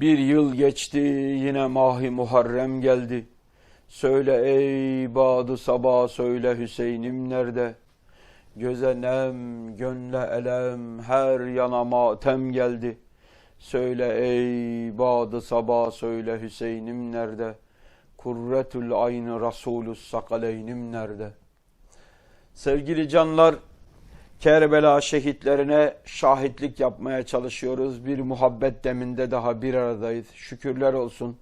Bir yıl geçti yine mahi Muharrem geldi. Söyle ey badı sabah söyle Hüseyin'im nerede? Göze nem, gönle elem, her yana matem geldi. Söyle ey badı sabah söyle Hüseyin'im nerede? Kurretül aynı Resulü sakaleynim nerede? Sevgili canlar, Kerbela şehitlerine şahitlik yapmaya çalışıyoruz. Bir muhabbet deminde daha bir aradayız. Şükürler olsun.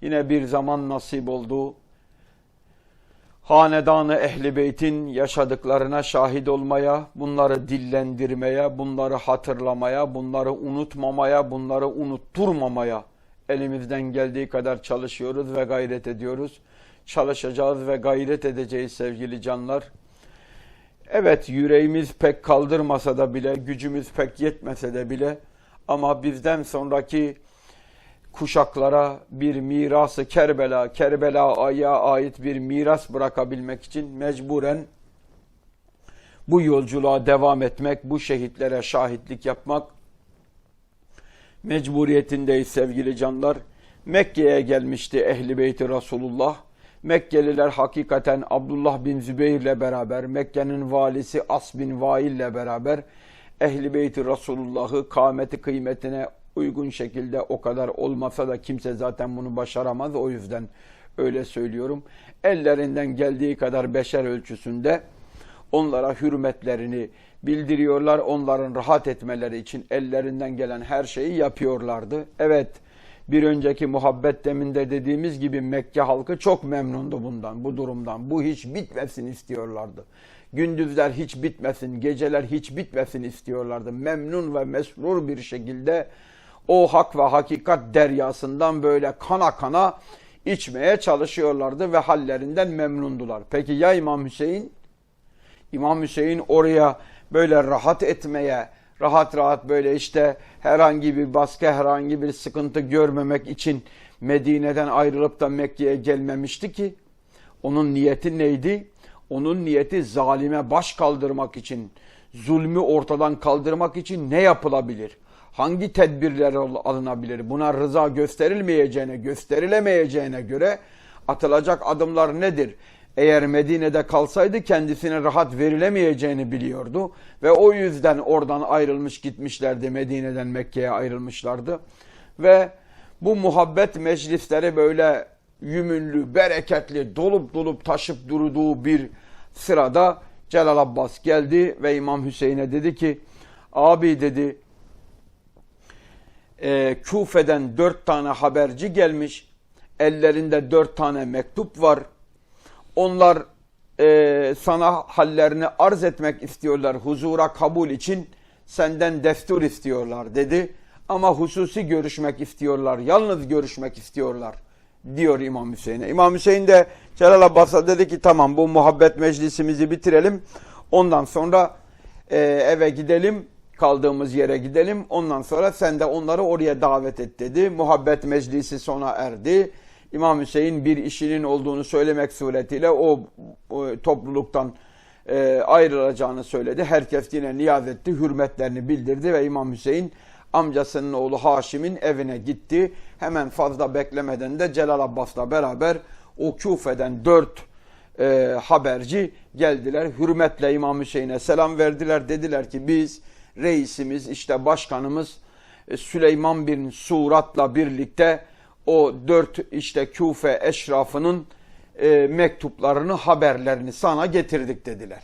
Yine bir zaman nasip oldu. Hanedanı Ehli Beyt'in yaşadıklarına şahit olmaya, bunları dillendirmeye, bunları hatırlamaya, bunları unutmamaya, bunları unutturmamaya elimizden geldiği kadar çalışıyoruz ve gayret ediyoruz. Çalışacağız ve gayret edeceğiz sevgili canlar. Evet yüreğimiz pek kaldırmasa da bile, gücümüz pek yetmese de bile ama bizden sonraki kuşaklara bir mirası Kerbela, Kerbela'ya ait bir miras bırakabilmek için mecburen bu yolculuğa devam etmek, bu şehitlere şahitlik yapmak mecburiyetindeyiz sevgili canlar. Mekke'ye gelmişti Ehli Beyti Resulullah. Mekkeliler hakikaten Abdullah bin Zübeyir ile beraber, Mekke'nin valisi As bin Vail ile beraber Ehli Beyti Resulullah'ı kâmeti kıymetine uygun şekilde o kadar olmasa da kimse zaten bunu başaramaz. O yüzden öyle söylüyorum. Ellerinden geldiği kadar beşer ölçüsünde onlara hürmetlerini bildiriyorlar. Onların rahat etmeleri için ellerinden gelen her şeyi yapıyorlardı. Evet, bir önceki muhabbet deminde dediğimiz gibi Mekke halkı çok memnundu bundan, bu durumdan. Bu hiç bitmesin istiyorlardı. Gündüzler hiç bitmesin, geceler hiç bitmesin istiyorlardı. Memnun ve mesrur bir şekilde o hak ve hakikat deryasından böyle kana kana içmeye çalışıyorlardı ve hallerinden memnundular. Peki ya İmam Hüseyin? İmam Hüseyin oraya böyle rahat etmeye, rahat rahat böyle işte herhangi bir baskı, herhangi bir sıkıntı görmemek için Medine'den ayrılıp da Mekke'ye gelmemişti ki. Onun niyeti neydi? Onun niyeti zalime baş kaldırmak için, zulmü ortadan kaldırmak için ne yapılabilir? Hangi tedbirler alınabilir? Buna rıza gösterilmeyeceğine, gösterilemeyeceğine göre atılacak adımlar nedir? Eğer Medine'de kalsaydı kendisine rahat verilemeyeceğini biliyordu ve o yüzden oradan ayrılmış gitmişlerdi Medine'den Mekke'ye ayrılmışlardı. Ve bu muhabbet meclisleri böyle yümünlü, bereketli, dolup dolup taşıp durduğu bir sırada Celal Abbas geldi ve İmam Hüseyin'e dedi ki abi dedi e, Küfe'den dört tane haberci gelmiş ellerinde dört tane mektup var onlar e, sana hallerini arz etmek istiyorlar huzura kabul için senden destur istiyorlar dedi. Ama hususi görüşmek istiyorlar, yalnız görüşmek istiyorlar diyor İmam Hüseyin'e. İmam Hüseyin de Celal Abbas'a dedi ki tamam bu muhabbet meclisimizi bitirelim. Ondan sonra e, eve gidelim, kaldığımız yere gidelim. Ondan sonra sen de onları oraya davet et dedi. Muhabbet meclisi sona erdi. İmam Hüseyin bir işinin olduğunu söylemek suretiyle o, o topluluktan e, ayrılacağını söyledi. Herkes yine niyaz etti, hürmetlerini bildirdi ve İmam Hüseyin amcasının oğlu Haşim'in evine gitti. Hemen fazla beklemeden de Celal Abbas'la beraber o Küfe'den dört e, haberci geldiler. Hürmetle İmam Hüseyin'e selam verdiler. Dediler ki biz reisimiz işte başkanımız e, Süleyman bin Surat'la birlikte o dört işte Küfe eşrafının e, mektuplarını, haberlerini sana getirdik dediler.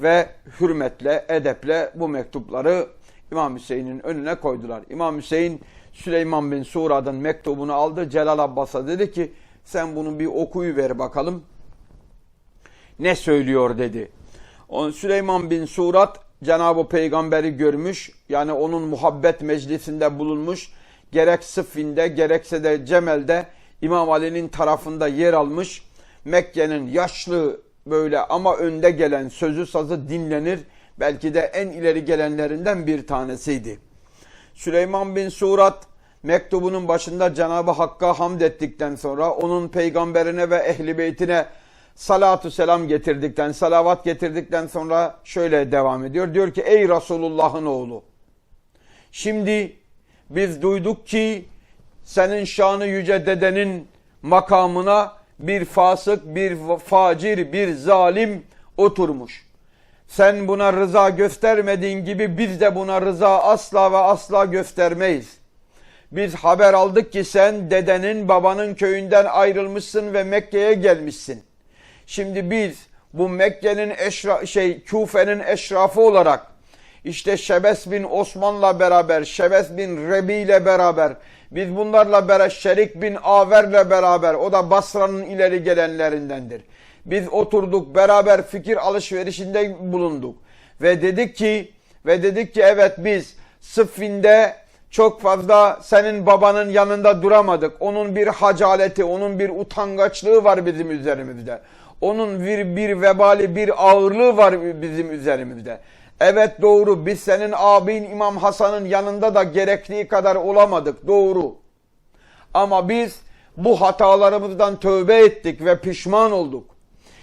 Ve hürmetle, edeple bu mektupları İmam Hüseyin'in önüne koydular. İmam Hüseyin Süleyman bin Surad'ın mektubunu aldı. Celal Abbas'a dedi ki sen bunu bir okuyu ver bakalım. Ne söylüyor dedi. O Süleyman bin Surat Cenab-ı Peygamber'i görmüş. Yani onun muhabbet meclisinde bulunmuş gerek Sıffin'de gerekse de Cemel'de İmam Ali'nin tarafında yer almış. Mekke'nin yaşlı böyle ama önde gelen sözü sazı dinlenir. Belki de en ileri gelenlerinden bir tanesiydi. Süleyman bin Surat mektubunun başında Cenab-ı Hakk'a hamd ettikten sonra onun peygamberine ve ehli beytine salatu selam getirdikten, salavat getirdikten sonra şöyle devam ediyor. Diyor ki ey Resulullah'ın oğlu. Şimdi biz duyduk ki senin şanı yüce dedenin makamına bir fasık, bir facir, bir zalim oturmuş. Sen buna rıza göstermediğin gibi biz de buna rıza asla ve asla göstermeyiz. Biz haber aldık ki sen dedenin babanın köyünden ayrılmışsın ve Mekke'ye gelmişsin. Şimdi biz bu Mekke'nin eşra şey Küfe'nin eşrafı olarak işte Şebes bin Osman'la beraber, Şebes bin Rebi ile beraber, biz bunlarla beraber Şerik bin Aver'le beraber, o da Basra'nın ileri gelenlerindendir. Biz oturduk beraber fikir alışverişinde bulunduk ve dedik ki ve dedik ki evet biz Sıffin'de çok fazla senin babanın yanında duramadık. Onun bir hacaleti, onun bir utangaçlığı var bizim üzerimizde. Onun bir, bir vebali, bir ağırlığı var bizim üzerimizde. Evet doğru biz senin abin İmam Hasan'ın yanında da gerektiği kadar olamadık doğru. Ama biz bu hatalarımızdan tövbe ettik ve pişman olduk.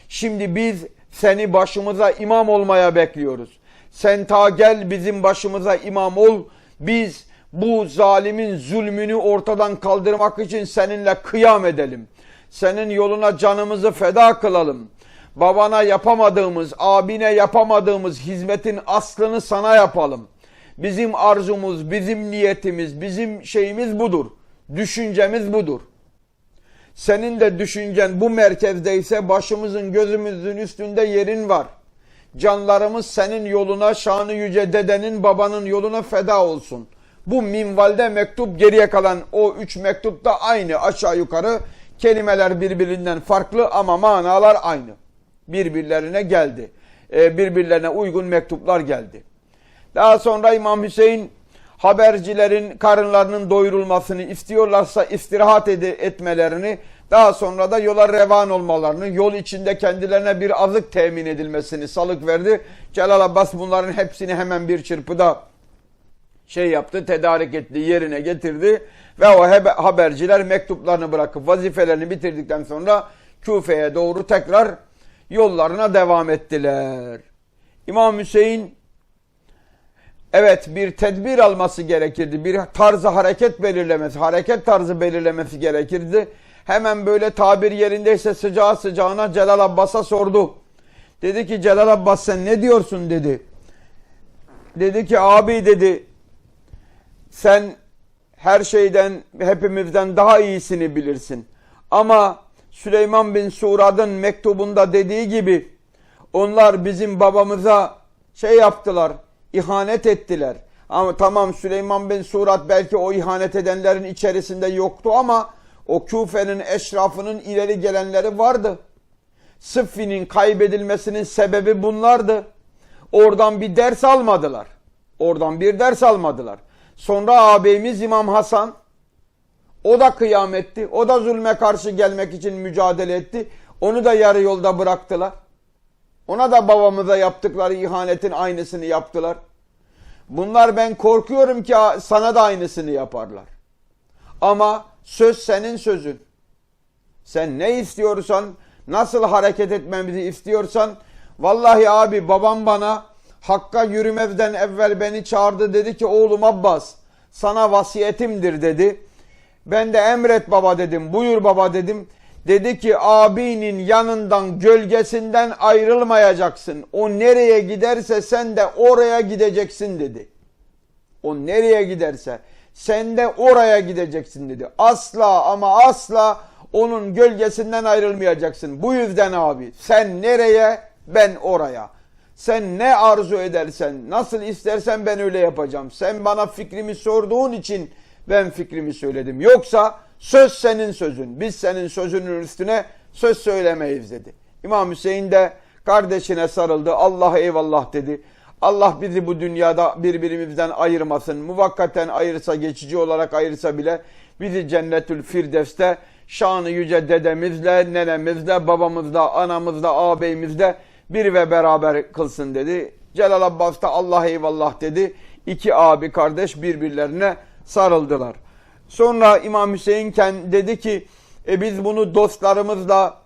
Şimdi biz seni başımıza imam olmaya bekliyoruz. Sen ta gel bizim başımıza imam ol. Biz bu zalimin zulmünü ortadan kaldırmak için seninle kıyam edelim. Senin yoluna canımızı feda kılalım. Babana yapamadığımız, abine yapamadığımız hizmetin aslını sana yapalım. Bizim arzumuz, bizim niyetimiz, bizim şeyimiz budur. Düşüncemiz budur. Senin de düşüncen bu merkezdeyse başımızın gözümüzün üstünde yerin var. Canlarımız senin yoluna, şanı yüce dedenin babanın yoluna feda olsun. Bu minvalde mektup geriye kalan o üç mektup da aynı aşağı yukarı. Kelimeler birbirinden farklı ama manalar aynı. Birbirlerine geldi. Ee, birbirlerine uygun mektuplar geldi. Daha sonra İmam Hüseyin habercilerin karınlarının doyurulmasını istiyorlarsa istirahat ed- etmelerini daha sonra da yola revan olmalarını, yol içinde kendilerine bir azık temin edilmesini salık verdi. Celal Abbas bunların hepsini hemen bir çırpıda şey yaptı, tedarik etti, yerine getirdi ve o haberciler mektuplarını bırakıp vazifelerini bitirdikten sonra Küfe'ye doğru tekrar yollarına devam ettiler. İmam Hüseyin evet bir tedbir alması gerekirdi. Bir tarzı hareket belirlemesi, hareket tarzı belirlemesi gerekirdi. Hemen böyle tabir yerindeyse sıcağı sıcağına Celal Abbas'a sordu. Dedi ki Celal Abbas sen ne diyorsun dedi. Dedi ki abi dedi sen her şeyden hepimizden daha iyisini bilirsin. Ama Süleyman bin Surad'ın mektubunda dediği gibi onlar bizim babamıza şey yaptılar, ihanet ettiler. Ama tamam Süleyman bin Surad belki o ihanet edenlerin içerisinde yoktu ama o Küfe'nin eşrafının ileri gelenleri vardı. Sıffi'nin kaybedilmesinin sebebi bunlardı. Oradan bir ders almadılar. Oradan bir ders almadılar. Sonra ağabeyimiz İmam Hasan o da kıyametti. O da zulme karşı gelmek için mücadele etti. Onu da yarı yolda bıraktılar. Ona da babamıza yaptıkları ihanetin aynısını yaptılar. Bunlar ben korkuyorum ki sana da aynısını yaparlar. Ama söz senin sözün. Sen ne istiyorsan, nasıl hareket etmemizi istiyorsan, vallahi abi babam bana Hakka yürümezden evvel beni çağırdı dedi ki oğlum Abbas sana vasiyetimdir dedi. Ben de emret baba dedim buyur baba dedim. Dedi ki abinin yanından gölgesinden ayrılmayacaksın. O nereye giderse sen de oraya gideceksin dedi. O nereye giderse sen de oraya gideceksin dedi. Asla ama asla onun gölgesinden ayrılmayacaksın. Bu yüzden abi sen nereye ben oraya. Sen ne arzu edersen, nasıl istersen ben öyle yapacağım. Sen bana fikrimi sorduğun için ben fikrimi söyledim. Yoksa söz senin sözün. Biz senin sözünün üstüne söz söylemeyiz dedi. İmam Hüseyin de kardeşine sarıldı. Allah eyvallah dedi. Allah bizi bu dünyada birbirimizden ayırmasın. Muvakkaten ayırsa, geçici olarak ayırsa bile bizi cennetül firdevste şanı yüce dedemizle, nenemizle, babamızla, anamızla, ağabeyimizle bir ve beraber kılsın dedi. Celal Abbas da Allah eyvallah dedi. İki abi kardeş birbirlerine sarıldılar. Sonra İmam Hüseyin kend- dedi ki e biz bunu dostlarımızla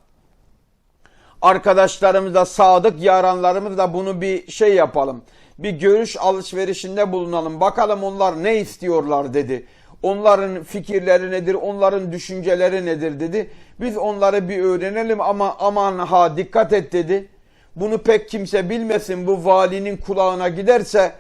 arkadaşlarımızla sadık yaranlarımızla bunu bir şey yapalım. Bir görüş alışverişinde bulunalım. Bakalım onlar ne istiyorlar dedi. Onların fikirleri nedir, onların düşünceleri nedir dedi. Biz onları bir öğrenelim ama aman ha dikkat et dedi. Bunu pek kimse bilmesin bu valinin kulağına giderse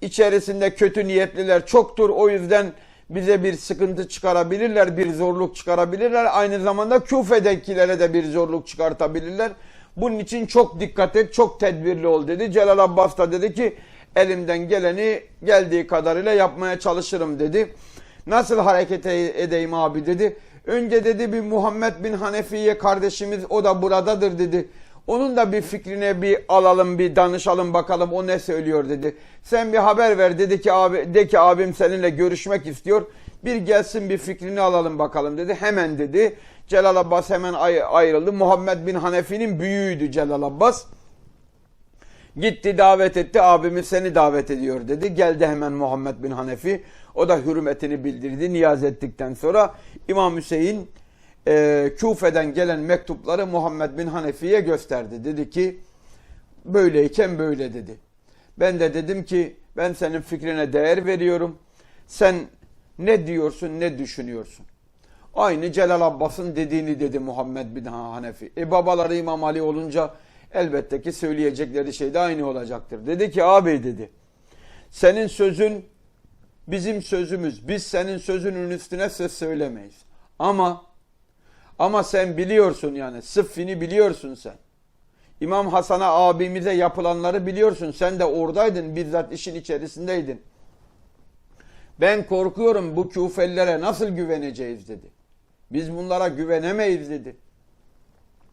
içerisinde kötü niyetliler çoktur. O yüzden bize bir sıkıntı çıkarabilirler, bir zorluk çıkarabilirler. Aynı zamanda küfedekilere de bir zorluk çıkartabilirler. Bunun için çok dikkat et, çok tedbirli ol dedi. Celal Abbas da dedi ki elimden geleni geldiği kadarıyla yapmaya çalışırım dedi. Nasıl hareket e- edeyim abi dedi. Önce dedi bir Muhammed bin Hanefiye kardeşimiz o da buradadır dedi. Onun da bir fikrine bir alalım, bir danışalım bakalım o ne söylüyor dedi. Sen bir haber ver dedi ki abi de ki abim seninle görüşmek istiyor. Bir gelsin bir fikrini alalım bakalım dedi. Hemen dedi. Celal Abbas hemen ay- ayrıldı. Muhammed bin Hanefi'nin büyüğüydü Celal Abbas. Gitti davet etti abimiz seni davet ediyor dedi. Geldi hemen Muhammed bin Hanefi. O da hürmetini bildirdi. Niyaz ettikten sonra İmam Hüseyin e, Küfe'den gelen mektupları Muhammed bin Hanefi'ye gösterdi. Dedi ki böyleyken böyle dedi. Ben de dedim ki ben senin fikrine değer veriyorum. Sen ne diyorsun ne düşünüyorsun? Aynı Celal Abbas'ın dediğini dedi Muhammed bin Hanefi. E babaları İmam Ali olunca elbette ki söyleyecekleri şey de aynı olacaktır. Dedi ki abi dedi. Senin sözün bizim sözümüz. Biz senin sözünün üstüne söz söylemeyiz. Ama ama sen biliyorsun yani sıffini biliyorsun sen. İmam Hasan'a abimize yapılanları biliyorsun. Sen de oradaydın bizzat işin içerisindeydin. Ben korkuyorum bu küfelilere nasıl güveneceğiz dedi. Biz bunlara güvenemeyiz dedi.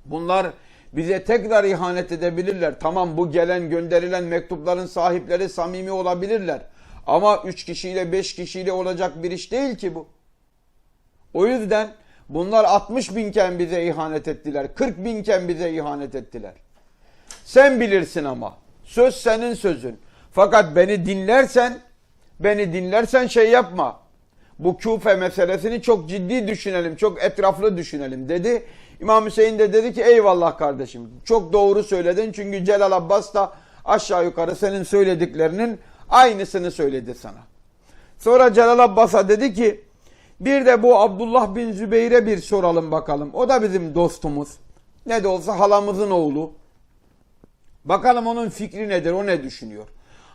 Bunlar bize tekrar ihanet edebilirler. Tamam bu gelen gönderilen mektupların sahipleri samimi olabilirler. Ama üç kişiyle beş kişiyle olacak bir iş değil ki bu. O yüzden bunlar 60 binken bize ihanet ettiler. 40 binken bize ihanet ettiler. Sen bilirsin ama. Söz senin sözün. Fakat beni dinlersen, beni dinlersen şey yapma. Bu küfe meselesini çok ciddi düşünelim, çok etraflı düşünelim dedi. İmam Hüseyin de dedi ki eyvallah kardeşim. Çok doğru söyledin çünkü Celal Abbas da aşağı yukarı senin söylediklerinin aynısını söyledi sana. Sonra Celal Abbas'a dedi ki bir de bu Abdullah bin Zübeyir'e bir soralım bakalım. O da bizim dostumuz. Ne de olsa halamızın oğlu. Bakalım onun fikri nedir, o ne düşünüyor.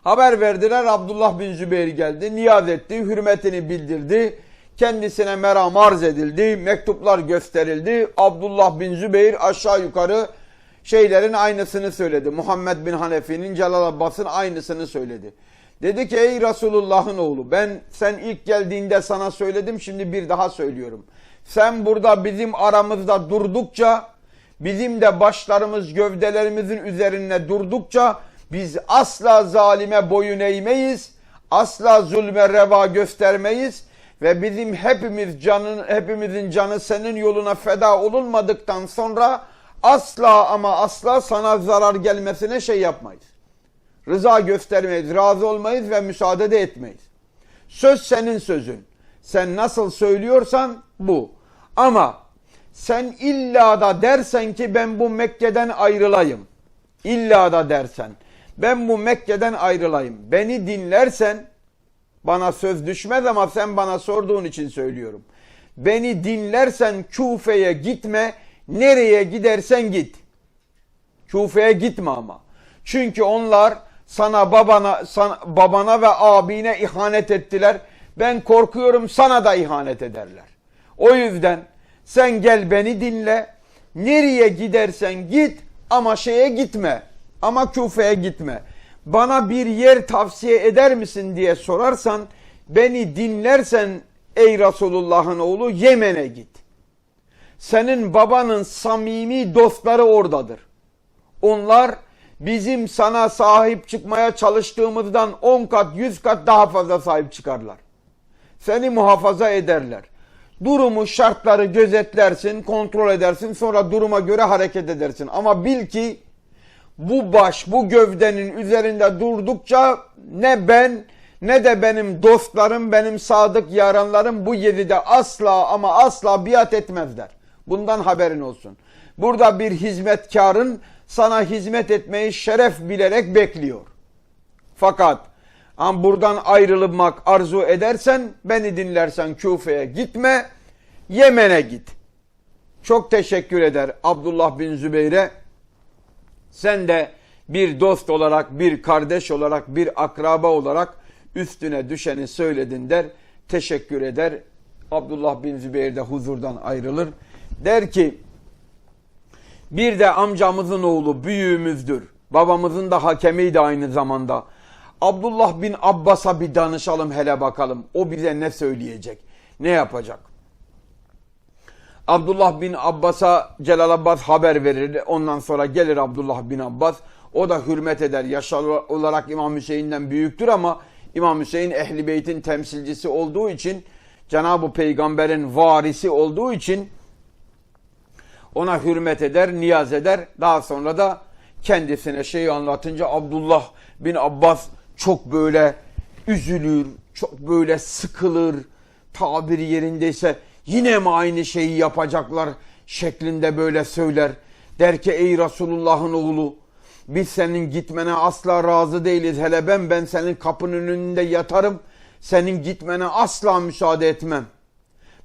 Haber verdiler Abdullah bin Zübeyir geldi, niyaz etti, hürmetini bildirdi. Kendisine meram arz edildi, mektuplar gösterildi. Abdullah bin Zübeyir aşağı yukarı şeylerin aynısını söyledi. Muhammed bin Hanefi'nin Celal Abbas'ın aynısını söyledi. Dedi ki ey Resulullah'ın oğlu ben sen ilk geldiğinde sana söyledim şimdi bir daha söylüyorum. Sen burada bizim aramızda durdukça bizim de başlarımız gövdelerimizin üzerine durdukça biz asla zalime boyun eğmeyiz. Asla zulme reva göstermeyiz ve bizim hepimiz canın hepimizin canı senin yoluna feda olunmadıktan sonra asla ama asla sana zarar gelmesine şey yapmayız. Rıza göstermeyiz, razı olmayız ve müsaade de etmeyiz. Söz senin sözün. Sen nasıl söylüyorsan bu. Ama sen illa da dersen ki ben bu Mekke'den ayrılayım. İlla da dersen ben bu Mekke'den ayrılayım. Beni dinlersen bana söz düşmez ama sen bana sorduğun için söylüyorum. Beni dinlersen Küfe'ye gitme. Nereye gidersen git. Küfe'ye gitme ama. Çünkü onlar sana babana sana, babana ve abine ihanet ettiler. Ben korkuyorum sana da ihanet ederler. O yüzden sen gel beni dinle. Nereye gidersen git ama şeye gitme. Ama Küfe'ye gitme. Bana bir yer tavsiye eder misin diye sorarsan beni dinlersen ey Resulullah'ın oğlu Yemen'e git. Senin babanın samimi dostları oradadır. Onlar bizim sana sahip çıkmaya çalıştığımızdan 10 kat 100 kat daha fazla sahip çıkarlar. Seni muhafaza ederler. Durumu şartları gözetlersin, kontrol edersin sonra duruma göre hareket edersin. Ama bil ki bu baş bu gövdenin üzerinde durdukça ne ben ne de benim dostlarım, benim sadık yaranlarım bu yedide asla ama asla biat etmezler. Bundan haberin olsun. Burada bir hizmetkarın sana hizmet etmeyi şeref bilerek bekliyor. Fakat buradan ayrılmak arzu edersen, beni dinlersen Küfe'ye gitme, Yemen'e git. Çok teşekkür eder Abdullah bin Zübeyre. Sen de bir dost olarak, bir kardeş olarak, bir akraba olarak üstüne düşeni söyledin der. Teşekkür eder. Abdullah bin Zübeyir de huzurdan ayrılır. Der ki bir de amcamızın oğlu büyüğümüzdür. Babamızın da hakemiydi aynı zamanda. Abdullah bin Abbas'a bir danışalım hele bakalım. O bize ne söyleyecek? Ne yapacak? Abdullah bin Abbas'a Celal Abbas haber verir. Ondan sonra gelir Abdullah bin Abbas. O da hürmet eder. Yaşar olarak İmam Hüseyin'den büyüktür ama İmam Hüseyin Ehli Beyt'in temsilcisi olduğu için Cenab-ı Peygamber'in varisi olduğu için ona hürmet eder, niyaz eder. Daha sonra da kendisine şeyi anlatınca Abdullah bin Abbas çok böyle üzülür, çok böyle sıkılır. Tabiri yerindeyse yine mi aynı şeyi yapacaklar şeklinde böyle söyler. Der ki ey Resulullah'ın oğlu biz senin gitmene asla razı değiliz. Hele ben ben senin kapının önünde yatarım. Senin gitmene asla müsaade etmem.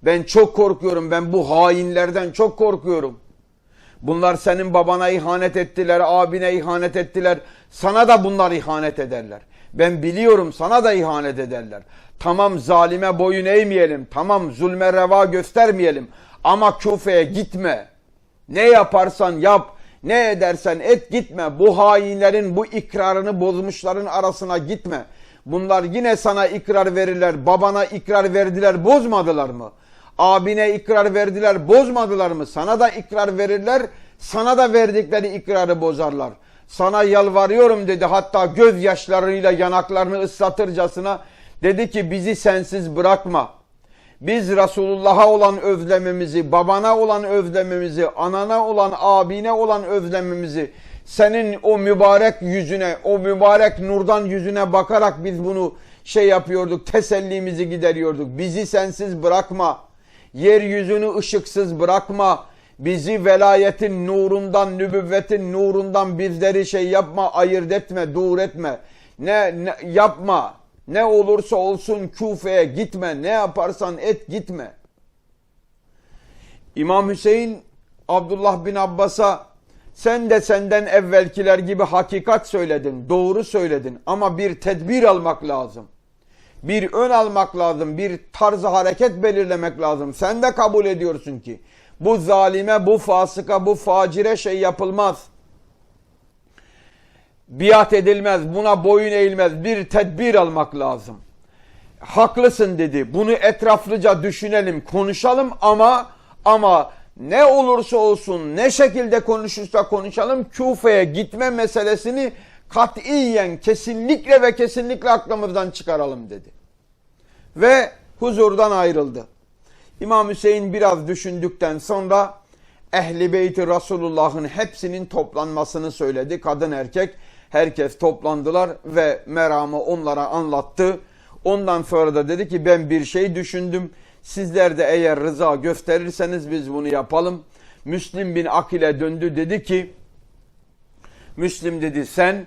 Ben çok korkuyorum. Ben bu hainlerden çok korkuyorum. Bunlar senin babana ihanet ettiler, abine ihanet ettiler. Sana da bunlar ihanet ederler. Ben biliyorum sana da ihanet ederler. Tamam zalime boyun eğmeyelim. Tamam zulme reva göstermeyelim. Ama Küfe'ye gitme. Ne yaparsan yap. Ne edersen et gitme. Bu hainlerin bu ikrarını bozmuşların arasına gitme. Bunlar yine sana ikrar verirler. Babana ikrar verdiler bozmadılar mı? Abine ikrar verdiler bozmadılar mı? Sana da ikrar verirler. Sana da verdikleri ikrarı bozarlar. Sana yalvarıyorum dedi hatta gözyaşlarıyla yanaklarını ıslatırcasına dedi ki bizi sensiz bırakma. Biz Resulullah'a olan özlemimizi, babana olan özlemimizi, anana olan, abine olan özlemimizi, senin o mübarek yüzüne, o mübarek nurdan yüzüne bakarak biz bunu şey yapıyorduk, tesellimizi gideriyorduk. Bizi sensiz bırakma, yeryüzünü ışıksız bırakma, bizi velayetin nurundan, nübüvvetin nurundan bizleri şey yapma, ayırt etme, dur etme. Ne, ne yapma, ne olursa olsun Küfe'ye gitme. Ne yaparsan et gitme. İmam Hüseyin Abdullah bin Abbas'a sen de senden evvelkiler gibi hakikat söyledin, doğru söyledin ama bir tedbir almak lazım. Bir ön almak lazım, bir tarzı hareket belirlemek lazım. Sen de kabul ediyorsun ki bu zalime, bu fasıka, bu facire şey yapılmaz biat edilmez, buna boyun eğilmez. Bir tedbir almak lazım. Haklısın dedi. Bunu etraflıca düşünelim, konuşalım ama ama ne olursa olsun, ne şekilde konuşursa konuşalım Küfe'ye gitme meselesini katiyen, kesinlikle ve kesinlikle aklımızdan çıkaralım dedi. Ve huzurdan ayrıldı. İmam Hüseyin biraz düşündükten sonra Ehli Beyti Resulullah'ın hepsinin toplanmasını söyledi. Kadın erkek herkes toplandılar ve meramı onlara anlattı. Ondan sonra da dedi ki ben bir şey düşündüm. Sizler de eğer rıza gösterirseniz biz bunu yapalım. Müslim bin Akil'e döndü dedi ki Müslim dedi sen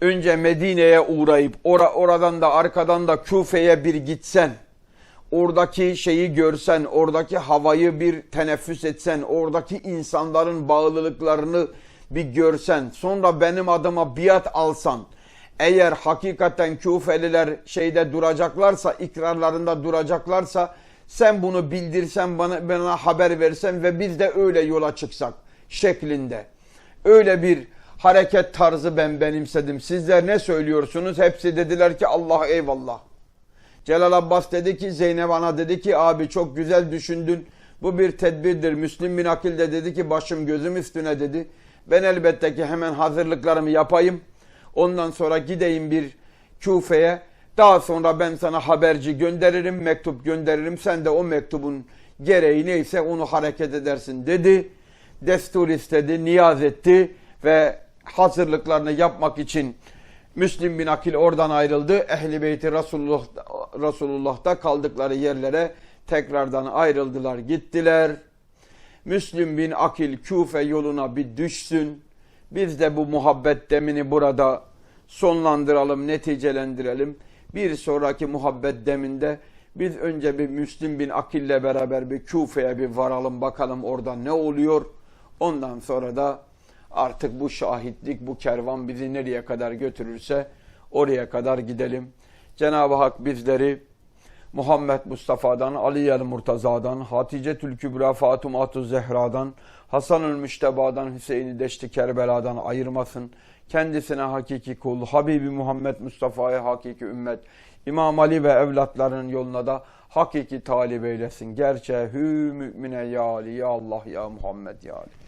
önce Medine'ye uğrayıp ora, oradan da arkadan da Küfe'ye bir gitsen oradaki şeyi görsen, oradaki havayı bir teneffüs etsen, oradaki insanların bağlılıklarını bir görsen, sonra benim adıma biat alsan, eğer hakikaten Küfeliler şeyde duracaklarsa, ikrarlarında duracaklarsa, sen bunu bildirsen, bana, bana haber versen ve biz de öyle yola çıksak şeklinde. Öyle bir hareket tarzı ben benimsedim. Sizler ne söylüyorsunuz? Hepsi dediler ki Allah eyvallah. Celal Abbas dedi ki Zeynep ana dedi ki abi çok güzel düşündün. Bu bir tedbirdir. Müslim bin Akil de dedi ki başım gözüm üstüne dedi. Ben elbette ki hemen hazırlıklarımı yapayım. Ondan sonra gideyim bir Küfe'ye. Daha sonra ben sana haberci gönderirim, mektup gönderirim. Sen de o mektubun gereği neyse onu hareket edersin dedi. Destur istedi, niyaz etti ve hazırlıklarını yapmak için Müslim bin Akil oradan ayrıldı. Ehli beyti Resulullah, Resulullah'ta kaldıkları yerlere tekrardan ayrıldılar gittiler. Müslim bin Akil Küfe yoluna bir düşsün. Biz de bu muhabbet demini burada sonlandıralım, neticelendirelim. Bir sonraki muhabbet deminde biz önce bir Müslim bin Akil'le beraber bir Küfe'ye bir varalım bakalım orada ne oluyor. Ondan sonra da artık bu şahitlik, bu kervan bizi nereye kadar götürürse oraya kadar gidelim. Cenab-ı Hak bizleri Muhammed Mustafa'dan, Ali el Murtaza'dan, Hatice Tül Kübra Zehra'dan, Hasanül Müşteba'dan, Hüseyin-i Deşti Kerbela'dan ayırmasın. Kendisine hakiki kul, Habibi Muhammed Mustafa'ya hakiki ümmet, İmam Ali ve evlatlarının yoluna da hakiki talip eylesin. Gerçeği hü mümine ya Ali, ya Allah, ya Muhammed, ya Ali.